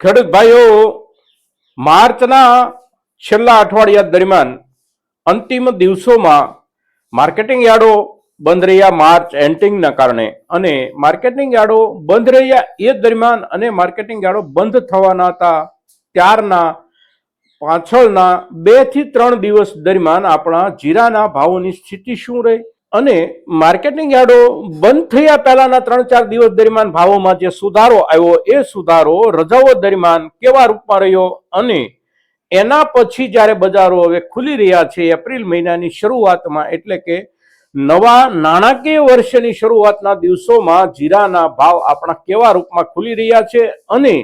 ખેડૂત ભાઈઓ, માર્ચના છેલ્લા અઠવાડિયા દરમિયાન અંતિમ દિવસોમાં માર્કેટિંગ યાર્ડો બંધ રહ્યા માર્ચ એન્ટિંગના કારણે અને માર્કેટિંગ યાર્ડો બંધ રહ્યા એ દરમિયાન અને માર્કેટિંગ યાર્ડો બંધ થવાના હતા ત્યારના પાછળના બેથી ત્રણ દિવસ દરમિયાન આપણા જીરાના ભાવોની સ્થિતિ શું રહી? અને માર્કેટિંગ યાર્ડો બંધ થયા પહેલાના ત્રણ ચાર દિવસ દરમિયાન ભાવોમાં જે સુધારો આવ્યો, એ સુધારો રજાઓ દરમિયાન કેવા રૂપમાં રહ્યો અને એના પછી જ્યારે બજારો હવે ખુલી રહ્યા છે, એપ્રિલ મહિનાની શરૂઆતમાં, એટલે કે નવા નાણાકીય વર્ષની શરૂઆતના દિવસોમાં જીરાના ભાવ આપણા કેવા રૂપમાં ખુલી રહ્યા છે અને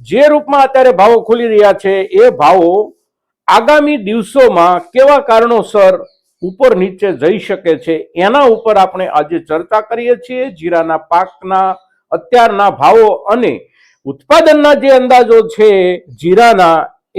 જે રૂપમાં અત્યારે ભાવો ખુલી રહ્યા છે, એ ભાવો આગામી દિવસોમાં કેવા કારણોસર ઉપર નીચે જઈ શકે છે, એના ઉપર આપણે આજે ચર્ચા કરીએ છીએ જીરાના પાકના અત્યારના ભાવો અને ઉત્પાદનના જે અંદાજો છે, જીરાના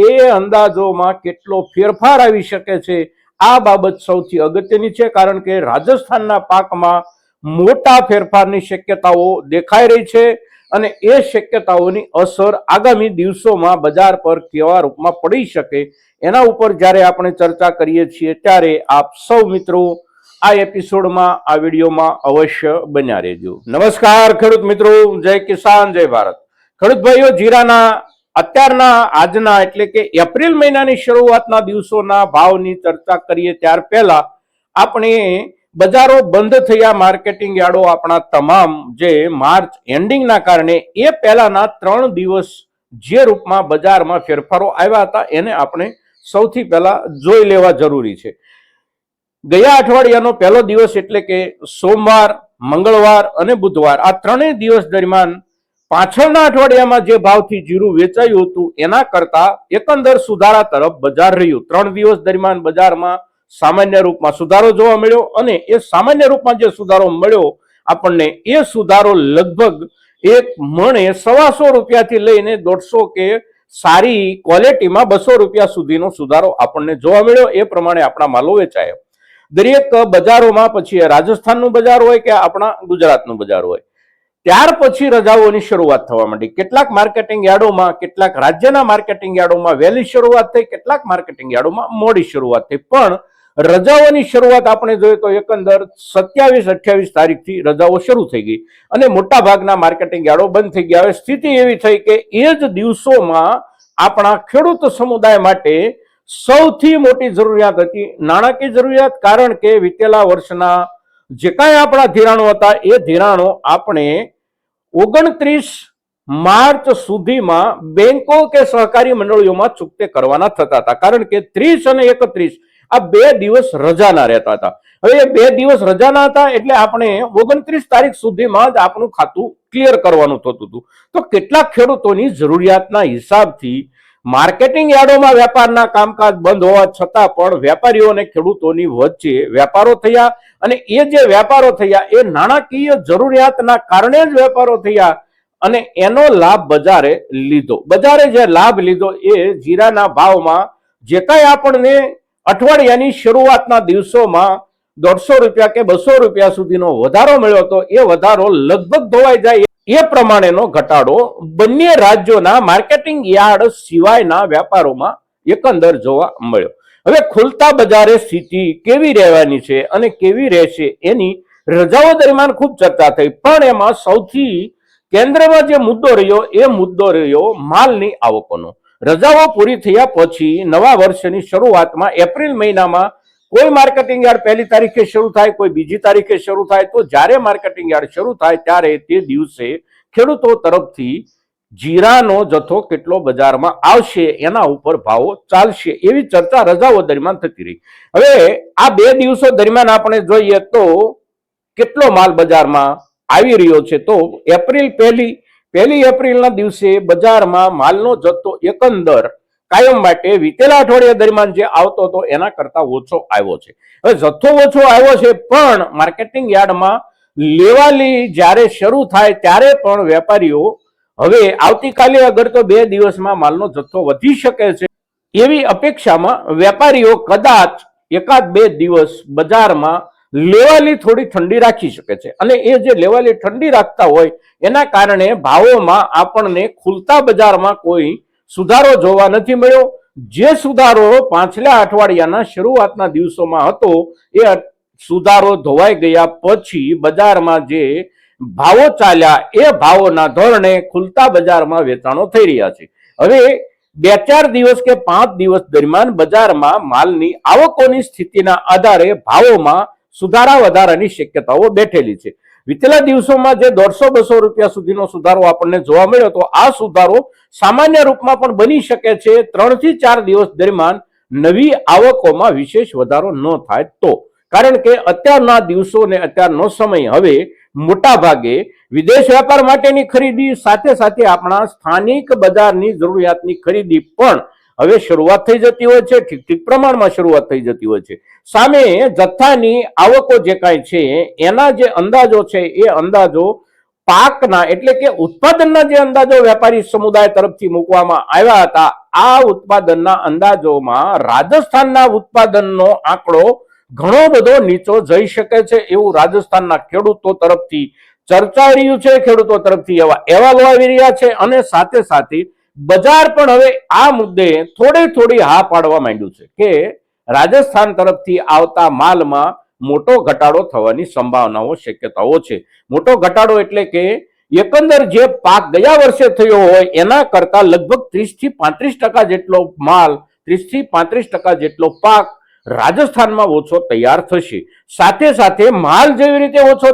એ અંદાજોમાં કેટલો ફેરફાર આવી શકે છે, આ બાબત સૌથી અગત્યની છે, કારણ કે રાજસ્થાનના પાકમાં મોટા ફેરફારની શક્યતાઓ દેખાઈ રહી છે. અને એ શક્યતાઓની અસર આગામી દિવસોમાં બજાર પર કેવા રૂપમાં પડી શકે એના ઉપર જ્યારે આપણે ચર્ચા કરીએ છીએ ત્યારે આપ સૌ મિત્રો આ એપિસોડમાં, આ વિડીયોમાં અવશ્ય બન્યા રહેજો. નમસ્કાર, ખેડૂત મિત્રો. જય કિસાન, જય ભારત. ખેડૂત ભાઈઓ, જીરાના અત્યારના આજના એટલે કે એપ્રિલ મહિનાની શરૂઆતના દિવસોના ભાવની ચર્ચા કરીએ ત્યાર પહેલા આપણે બજારો બંધ થયા, માર્કેટિંગ યાર્ડો આપણા તમામ જે માર્ચ એન્ડિંગના કારણે એ પહેલાના ત્રણ દિવસ જે રૂપમાં બજારમાં ફેરફારો આવ્યા હતા, એને આપણે સૌથી પહેલા જોઈ લેવા જરૂરી છે. ગયા અઠવાડિયાનો પહેલો દિવસ એટલે કે સોમવાર, મંગળવાર અને બુધવાર, આ ત્રણેય દિવસ દરમિયાન પાછળના અઠવાડિયામાં જે ભાવથી જીરું વેચાયું હતું, એના કરતા એકંદર સુધારા તરફ બજાર રહ્યું. ત્રણ દિવસ દરમિયાન બજારમાં સામાન્ય રૂપમાં સુધારો જોવા મળ્યો અને એ સામાન્ય રૂપમાં જે સુધારો મળ્યો, આપણને એ સુધારો લગભગ એક મણે સવાસો રૂપિયાથી લઈને દોઢસો કે સારી ક્વોલિટીમાં બસો રૂપિયા સુધીનો સુધારો આપણને જોવા મળ્યો. એ પ્રમાણે આપણા માલો વેચાયો. દરેક બજારોમાં પછી રાજસ્થાનનું બજાર હોય કે આપણા ગુજરાતનું બજાર હોય. ત્યાર પછી રજાઓની શરૂઆત થવા માંડી. કેટલાક માર્કેટિંગ યાર્ડોમાં, કેટલાક રાજ્યના માર્કેટિંગ યાર્ડોમાં વહેલી શરૂઆત થઈ, કેટલાક માર્કેટિંગ યાર્ડોમાં મોડી શરૂઆત થઈ. પણ રજાઓની શરૂઆત આપણે જોઈએ તો એકંદર સત્યાવીસ અઠ્યાવીસ તારીખથી રજાઓ શરૂ થઈ ગઈ. અને મોટાભાગના માર્કેટિંગ યાર્ડો બંધ થઈ ગયા. હવે સ્થિતિ એવી થઈ કે એ જ દિવસોમાં આપણા ખેડૂત સમુદાય માટે સૌથી મોટી જરૂરિયાત હતી. નાણાકીય જરૂરિયાત, કારણ કે વિતેલા વર્ષના જે કાંઈ આપણા ધિરાણો હતા, એ ધિરાણો આપણે ઓગણત્રીસ માર્ચ સુધીમાં બેંકો કે સહકારી મંડળીઓમાં ચૂકતે કરવાના થતા હતા. કારણ કે ત્રીસ અને એકત્રીસ આ બે દિવસ રજાના રહેતા હતા. હવે એ બે દિવસ રજાના હતા એટલે આપણે ઓગણત્રીસ તારીખ સુધીમાં જ આપણું ખાતું ક્લિયર કરવાનું થતું હતું. તો કેટલાક ખેડૂતોની જરૂરિયાતના હિસાબથી માર્કેટિંગ યાર્ડોમાં વેપારના કામકાજ બંધ હોવા છતાં પણ વેપારીઓ અને ખેડૂતોની વચ્ચે વેપારો થયા અને એ જે વેપારો થયા એ નાણાકીય જરૂરિયાતના કારણે જ વેપારો થયા અને એનો લાભ બજારે લીધો. બજારે જે લાભ લીધો એ જીરાના ભાવમાં જે કાંઈ આપણને અઠવાડિયાની શરૂઆતના દિવસોમાં દોઢસો રૂપિયા કે બસો રૂપિયા સુધીનો વધારો મળ્યો હતો. એ વધારો લગભગ ધોવાઈ જાય એ પ્રમાણેનો ઘટાડો બંને રાજ્યોના માર્કેટિંગ યાર્ડ સિવાયના વેપારોમાં એકંદર જોવા મળ્યો. હવે ખુલતા બજારે સ્થિતિ કેવી રહેવાની છે અને કેવી રહેશે એની રજાઓ દરમિયાન ખૂબ ચર્ચા થઈ. પણ એમાં સૌથી કેન્દ્રમાં જે મુદ્દો રહ્યો એ મુદ્દો રહ્યો માલની આવકોનો. રજાઓ પૂરી થયા પછી નવા વર્ષની શરૂઆતમાં એપ્રિલ મહિનામાં કોઈ માર્કેટિંગ યાર્ડ પહેલી તારીખે શરૂ થાય, કોઈ બીજી તારીખે શરૂ થાય, તો જ્યારે માર્કેટિંગ યાર્ડ શરૂ થાય ત્યારે તે દિવસે ખેડૂતો તરફથી જીરાનો જથ્થો કેટલો બજારમાં આવશે, એના ઉપર ભાવો ચાલશે એવી ચર્ચા રજાઓ દરમિયાન થતી રહી. હવે આ બે દિવસો દરમિયાન આપણે જોઈએ તો કેટલો માલ બજારમાં આવી રહ્યો છે તો એપ્રિલ પહેલી પહેલી એપ્રિલના દિવસે બજારમાં માલનો જથ્થો એકંદર કાયમ માટે વીતેલા અઠવાડિયા દરમિયાન જે આવતો હતો એના કરતા ઓછો આવ્યો છે. હવે જથ્થો ઓછો આવ્યો છે પણ માર્કેટિંગ યાર્ડમાં લેવાલી જ્યારે શરૂ થાય ત્યારે પણ વેપારીઓ હવે આવતીકાલે અગર તો બે દિવસમાં માલનો જથ્થો વધી શકે છે એવી અપેક્ષામાં વેપારીઓ કદાચ એકાદ બે દિવસ બજારમાં લેવાલી થોડી ઠંડી રાખી શકે છે. અને એ જે લેવાલી ઠંડી રાખતા હોય, એના કારણે ભાવોમાં આપણને ખુલતા બજારમાં કોઈ સુધારો જોવા નથી મળ્યો. જે સુધારો પાછલા અઠવાડિયાના શરૂઆતના દિવસોમાં હતો, એ સુધારો ધોવાઈ ગયા પછી બજારમાં જે ભાવો ચાલ્યા, એ ભાવોના ધોરણે ખુલતા બજારમાં વેચાણો થઈ રહ્યા છે. હવે બે ચાર દિવસ કે પાંચ દિવસ દરમિયાન બજારમાં માલની આવકોની સ્થિતિના આધારે ભાવોમાં સુધારા વધારાની શક્યતાઓ બેઠેલી છે. વિતેલા દિવસોમાં જે દોઢસો બસો રૂપિયા સુધીનો સુધારો આપણને જોવા મળ્યો તો આ સુધારો સામાન્ય રૂપમાં પણ બની શકે છે. ત્રણથી ચાર દિવસ દરમિયાન નવી આવકોમાં વિશેષ વધારો ન થાય તો. કારણ કે અત્યારના દિવસો ને અત્યારનો સમય હવે મોટા ભાગે વિદેશ વેપાર માટેની ખરીદી સાથે સાથે આપણા સ્થાનિક બજારની જરૂરિયાતની ખરીદી પણ હવે શરૂઆત થઈ જતી હોય છે, ઠીક ઠીક પ્રમાણમાં શરૂઆત થઈ જતી હોય છે. સામે જથ્થાની આવકો જે કાંઈ છે, એના જે અંદાજો છે, એ અંદાજો પાકના એટલે કે ઉત્પાદનના જે અંદાજો વેપારી સમુદાય તરફથી મૂકવામાં આવ્યા હતા, આ ઉત્પાદનના અંદાજોમાં રાજસ્થાનના ઉત્પાદનનો આંકડો ઘણો બધો નીચો જઈ શકે છે એવું રાજસ્થાનના ખેડૂતો તરફથી ચર્ચાઈ રહ્યું છે, ખેડૂતો તરફથી એવા અહેવાલો આવી રહ્યા છે અને સાથે સાથે બજાર પણ હવે આ મુદ્દે થોડી થોડી હા પાડવા માંડ્યું છે કે રાજસ્થાન તરફથી આવતા માલમાં મોટો ઘટાડો થવાની સંભાવનાઓ, શક્યતાઓ છે. મોટો ઘટાડો એટલે કે એકંદર જે પાક ગયા વર્ષે થયો હોય, એના કરતા લગભગ ત્રીસથી પાંત્રીસ ટકા જેટલો માલ, ત્રીસથી પાંત્રીસ ટકા જેટલો પાક રાજસ્થાનમાં ઓછો તૈયાર થશે. સાથે સાથે માલ જેવી રીતે ઓછો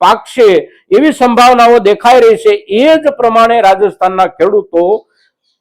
પાકશે એવી સંભાવનાઓ દેખાઈ રહી છે. એ જ પ્રમાણે રાજસ્થાનના ખેડૂતો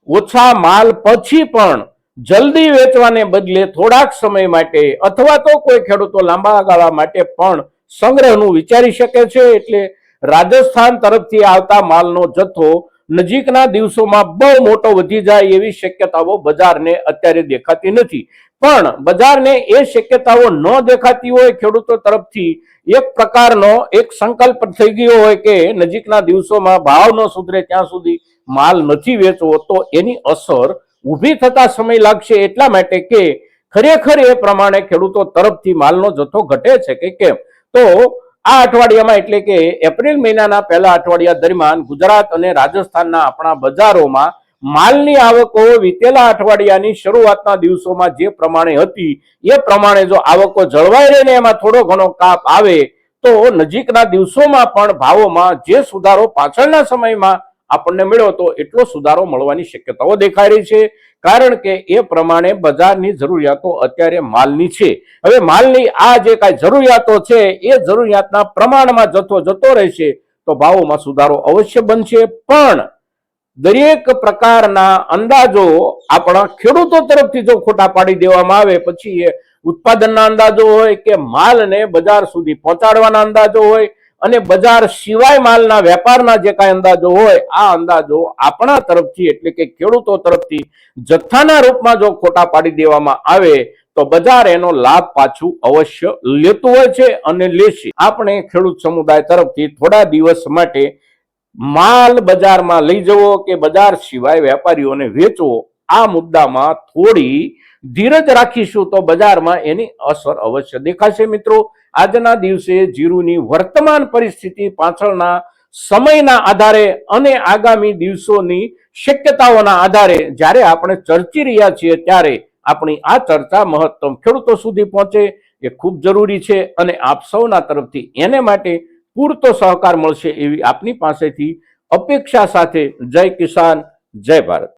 ઓછા માલ પછી પણ જલ્દી વેચવાને બદલે થોડાક સમય માટે અથવા તો કોઈ ખેડૂતો લાંબા ગાળા માટે પણ સંગ્રહનું વિચારી શકે છે એટલે રાજસ્થાન તરફથી આવતા માલનો જથ્થો નજીકના દિવસોમાં બહુ મોટો વધી જાય એવી શક્યતાઓ બજારને અત્યારે દેખાતી નથી. પણ બજારને એ શક્યતાઓ ન દેખાતી હોય ખેડૂતો તરફથી એક પ્રકારનો એક સંકલ્પ થઈ ગયો હોય કે નજીકના દિવસોમાં ભાવ ન સુધરે ત્યાં સુધી માલ નથી વેચવો, તો એની અસર ઊભી થતા સમય લાગશે એટલા માટે કે ખરેખર એ પ્રમાણે ખેડૂતો તરફથી માલનો જથ્થો ઘટે છે કે કેમ? તો આ અઠવાડિયામાં એટલે કે એપ્રિલ મહિનાના પહેલા અઠવાડિયા દરમિયાન ગુજરાત અને રાજસ્થાનના આપણા બજારોમાં માલની આવકો વિતેલા અઠવાડિયાની શરૂઆતના દિવસોમાં જે પ્રમાણે હતી, એ પ્રમાણે જો આવકો જળવાઈ રહે ને એમાં થોડો ઘણો કાપ આવે, તો નજીકના દિવસોમાં પણ ભાવોમાં જે સુધારો પાછળના સમયમાં આપણને મળ્યો તો એટલો સુધારો મળવાની શક્યતાઓ દેખાઈ રહી છે. કારણ કે એ પ્રમાણે બજારની જરૂરિયાતો અત્યારે માલની છે. હવે માલની આ જે કાંઈ જરૂરિયાતો છે, એ જરૂરિયાતના પ્રમાણમાં જથ્થો જતો રહેશે તો ભાવોમાં સુધારો અવશ્ય બનશે. પણ દરેક પ્રકારના અંદાજો આપણા ખેડૂતો તરફથી જો ખોટા પાડી દેવામાં આવે, પછી એ ઉત્પાદનના અંદાજો હોય કે માલને બજાર સુધી પહોંચાડવાના અંદાજો હોય અને બજાર સિવાય માલના વેપારના જે કાંઈ અંદાજો હોય, આ અંદાજો આપણા તરફથી એટલે કે ખેડૂતો તરફથી જથ્થાના રૂપમાં જો ખોટા પાડી દેવામાં આવે, તો બજાર એનો લાભ પાછું અવશ્ય લેતું હોય છે અને લેશે. આપણે ખેડૂત સમુદાય તરફથી થોડા દિવસ માટે માલ બજારમાં લઈ જવો કે બજાર સિવાય વેપારીઓને વેચવો, આ મુદ્દામાં થોડી ધીરજ રાખીશું તો બજારમાં એની અસર અવશ્ય દેખાશે મિત્રો. આજના દિવસે જીરુની વર્તમાન પરિસ્થિતિ પાછળના સમયના આધારે અને આગામી દિવસોની શક્યતાઓના આધારે જ્યારે આપણે ચર્ચી રહ્યા છીએ ત્યારે આપણી આ ચર્ચા મહત્તમ ખેડૂતો સુધી પહોંચે એ ખૂબ જરૂરી છે અને આપ સૌના તરફથી એને માટે પૂરતો સહકાર મળશે એવી આપની પાસેથી અપેક્ષા સાથે જય કિસાન, જય ભારત.